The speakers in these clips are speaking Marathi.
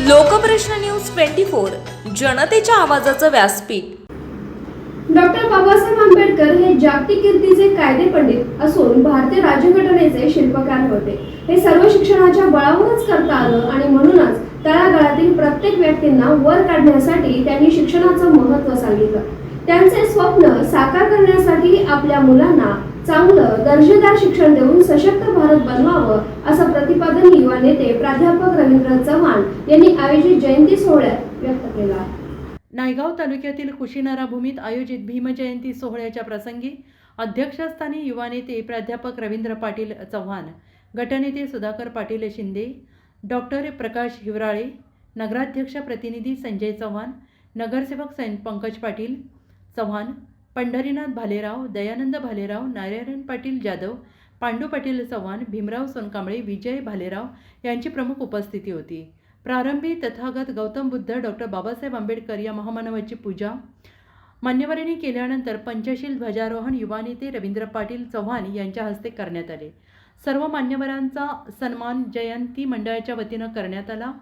लोकप्रश्न न्यूज ट्वेंटी फोर जनतेच्या आवाजाचं व्यासपीठ. डॉक्टर बाबासाहेब आंबेडकर हे जागतिक कीर्तीचे कायदे पंडित असून भारतीय राज्यघटनेचे शिल्पकार होते. हे सर्व शिक्षणाच्या बळावरच करता आलं आणि म्हणूनच तळागाळातील प्रत्येक व्यक्तींना वर काढण्यासाठी त्यांनी शिक्षणाचं महत्त्व सांगितलं. त्यांचे स्वप्न साकार करण्यासाठी आपल्या मुलांना चांगलं दर्जेदार शिक्षण देऊन सशक्त भारत बनवावं असं प्रतिपादन युवा नेते प्राध्यापक रवींद्र चव्हाण यांनी आयोजित जयंती सोहळ्यात व्यक्त केलं आहे. नायगाव तालुक्यातील कुशीनारा भूमीत आयोजित भीमजयंती सोहळ्याच्या प्रसंगी अध्यक्षस्थानी युवा नेते प्राध्यापक रवींद्र पाटील चव्हाण गटनेते सुधाकर पाटील शिंदे डॉक्टर प्रकाश हिवराळे नगराध्यक्ष प्रतिनिधी संजय चव्हाण नगरसेवक सं पंकज पाटील चव्हाण पंढरीनाथ भालेराव दयानंद भालेराव नारायण पाटील जाधव पांडू पाटील चव्हाण भीमराव सोनकांबळे विजय भालेराव यांची प्रमुख उपस्थिती होती. प्रारंभी तथागत गौतम बुद्ध डॉक्टर बाबासाहेब आंबेडकर या महामानवाची पूजा. मान्यवरांनी केल्यानंतर पंचशील ध्वजारोहण युवा नेते रवींद्र पाटील चव्हाण यांच्या हस्ते करण्यात आले. सर्व मान्यवरांचा सन्मान जयंती मंडळाच्या वतीनं करण्यात आला.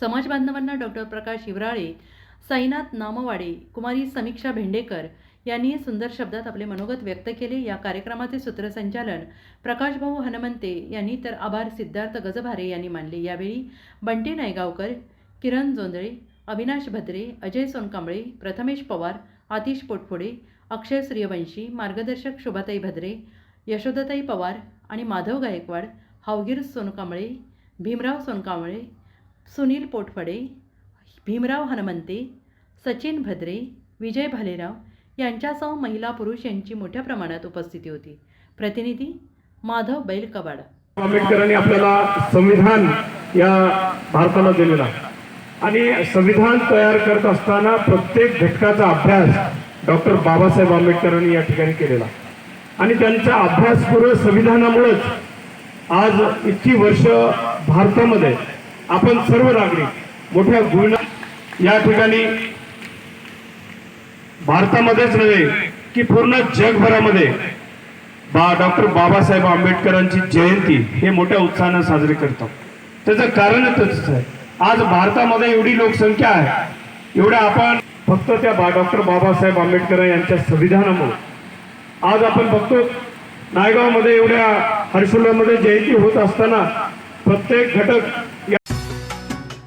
समाज बांधवांना डॉक्टर प्रकाश शिवराळे साईनाथ नामवाडे कुमारी समीक्षा भेंडेकर यांनी सुंदर शब्दात आपले मनोगत व्यक्त केले. या कार्यक्रमाचे सूत्रसंचालन प्रकाशभाऊ हनुमंते यांनी तर आभार सिद्धार्थ गजभारे यांनी मानले. यावेळी बंटी नायगावकर किरण जोंधळे अविनाश भद्रे अजय सोनकांबळे प्रथमेश पवार आतिश पोटफोडे अक्षय सूर्यवंशी मार्गदर्शक शोभाताई भद्रे यशोदाताई पवार आणि माधव गायकवाड हावगीर सोनकांबळे भीमराव सोनकांबळे सुनील पोटफडे भीमराव हनुमंते सचिन भद्रे विजय भालेराव यांच्यासह महिला पुरुष यांची मोठ्या प्रमाणात उपस्थिती होती. प्रतिनिधी माधव बैलकवाड. आंबेडकरांनी आपल्याला संविधान या भारताला दिलेला आणि संविधान तयार करत असताना प्रत्येक घटकाचा अभ्यास डॉक्टर बाबासाहेब आंबेडकरांनी या ठिकाणी केलेला आणि त्यांचा अभ्यासपूर्व संविधानामुळेच आज इतकी वर्ष भारतामध्ये आपण सर्व नागरिक मोठ्या गुण या ठिकाणी भारतामध्येच नव्हे की पूर्ण जगभरामध्ये बा डॉक्टर बाबासाहेब आंबेडकरांची जयंती हे मोठ्या उत्साहानं साजरी करतो. त्याचं कारण तसंच आहे. आज भारतामध्ये एवढी लोकसंख्या आहे एवढ्या आपण फक्त त्या बा डॉक्टर बाबासाहेब आंबेडकर यांच्या संविधानामुळे. आज आपण बघतो नायगावमध्ये एवढ्या हर्षुल्लामध्ये जयंती होत असताना प्रत्येक घटक